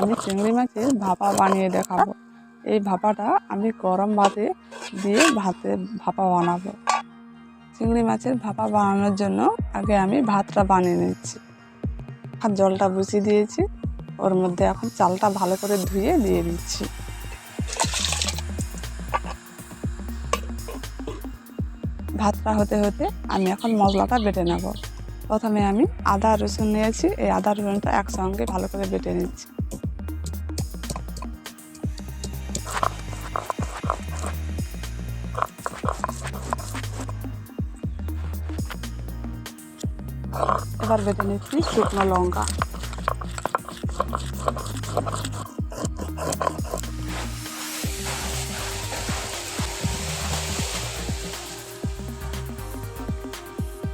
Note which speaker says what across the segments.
Speaker 1: আমি চিংড়ি মাছের ভাপা বানিয়ে দেখাবো। এই ভাপাটা আমি গরম ভাতে দিয়ে ভাতে ভাপা বানাবো। চিংড়ি মাছের ভাপা বানানোর জন্য আগে আমি ভাতটা বানিয়ে নিচ্ছি। আর জলটা বসিয়ে দিয়েছি। ওর মধ্যে এখন চালটা ভালো করে ধুয়ে দিয়ে দিচ্ছি। ভাতটা হতে হতে আমি এখন মশলাটা বেটে নেব। প্রথমে আমি আদা রসুন নিয়েছি। এই আদা রসুনটা একসঙ্গে ভালো করে বেটে নিচ্ছি। এবার বেটে নিচ্ছি শুকনো লঙ্কা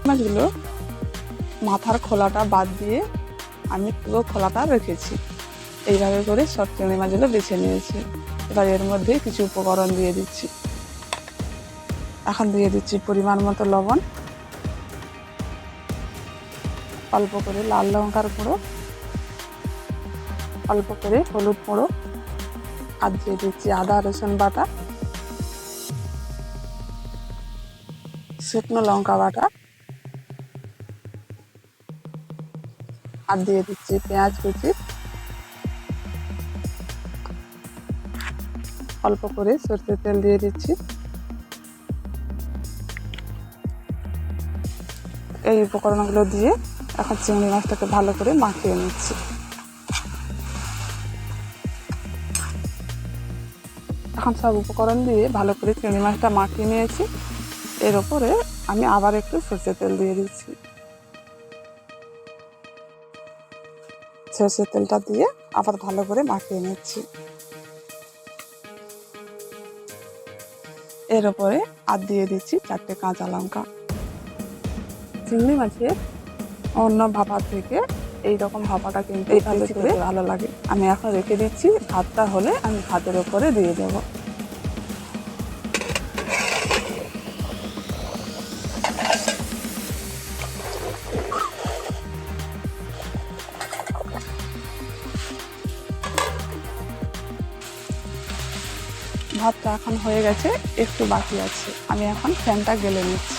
Speaker 1: মাছগুলো মাথার খোলাটা বাদ দিয়ে আমি পুরো খোলাটা রেখেছি। এইভাবে করে সব চিংড়ি মাছগুলো বেছে নিয়েছি। এবার এর মধ্যে কিছু উপকরণ দিয়ে দিচ্ছি। এখন দিয়ে দিচ্ছি পরিমাণ মতো লবণ। অল্প করে লাল লঙ্কার গুঁড়ো, অল্প করে হলুদ গুঁড়ো, আর দিয়ে দিচ্ছি আদা, রসুন বাটা, শুকনো লঙ্কা বাটা, আর দিয়ে দিচ্ছি পেঁয়াজ কুচি। অল্প করে সরষের তেল দিয়ে দিচ্ছি। এই উপকরণগুলো দিয়ে এখন চিংড়ি মাছটাকে ভালো করে মাখিয়ে নিচ্ছি। এখন সব উপকরণ দিয়ে ভালো করে চিংড়ি মাছটা মাখিয়ে নিয়েছি। এর ওপরে আমি আবার একটু সরষের তেল দিয়ে দিচ্ছি। সরষের তেলটা দিয়ে আবার ভালো করে মাখিয়ে নিচ্ছি। এর ওপরে আর দিয়ে দিচ্ছি চারটে কাঁচা লঙ্কা। চিংড়ি মাছের অন্য ভাপা থেকে এই রকম ভাপাটা কিন্তু এইভাবে করে ভালো লাগে। আমি এখন রেখে দিচ্ছি। ভাতটা হলে আমি ভাতের ওপরে দিয়ে দেবো। ভাতটা এখন হয়ে গেছে একটু বাকি আছে। আমি এখন ফ্যানটা গেলে নিচ্ছি।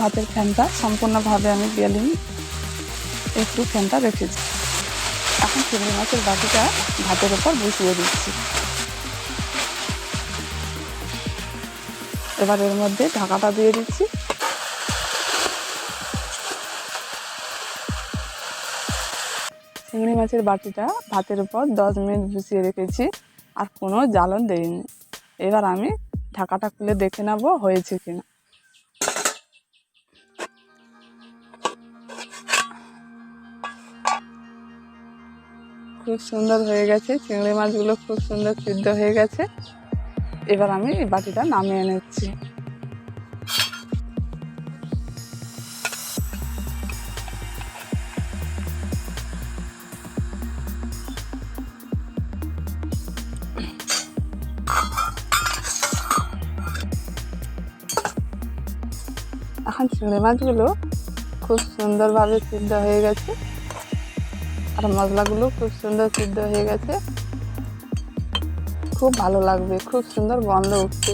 Speaker 1: ভাতের ফ্যানটা সম্পূর্ণভাবে আমি গেলিং একটু ফ্যানটা রেখেছি এখন চিংড়ি মাছের বাটিটা ভাতের ওপর বসিয়ে দিচ্ছি। এবার এর মধ্যে ঢাকাটা দিয়ে দিচ্ছি। চিংড়ি মাছের বাটিটা ভাতের উপর দশ মিনিট বসিয়ে রেখেছি। আর কোনো জ্বালন দেইনি এবার আমি ঢাকাটা খুলে দেখে নেব হয়েছে কিনা। খুব সুন্দর হয়ে গেছে। চিংড়ি মাছগুলো খুব সুন্দর সিদ্ধ হয়ে গেছে। এবার আমি এই বাটিটা নামিয়ে নিচ্ছি। এখন চিংড়ি মাছগুলো খুব সুন্দরভাবে সিদ্ধ হয়ে গেছে। আর মশলাগুলো খুব সুন্দর সিদ্ধ হয়ে গেছে। খুব ভালো লাগবে খুব সুন্দর গন্ধ উঠছে।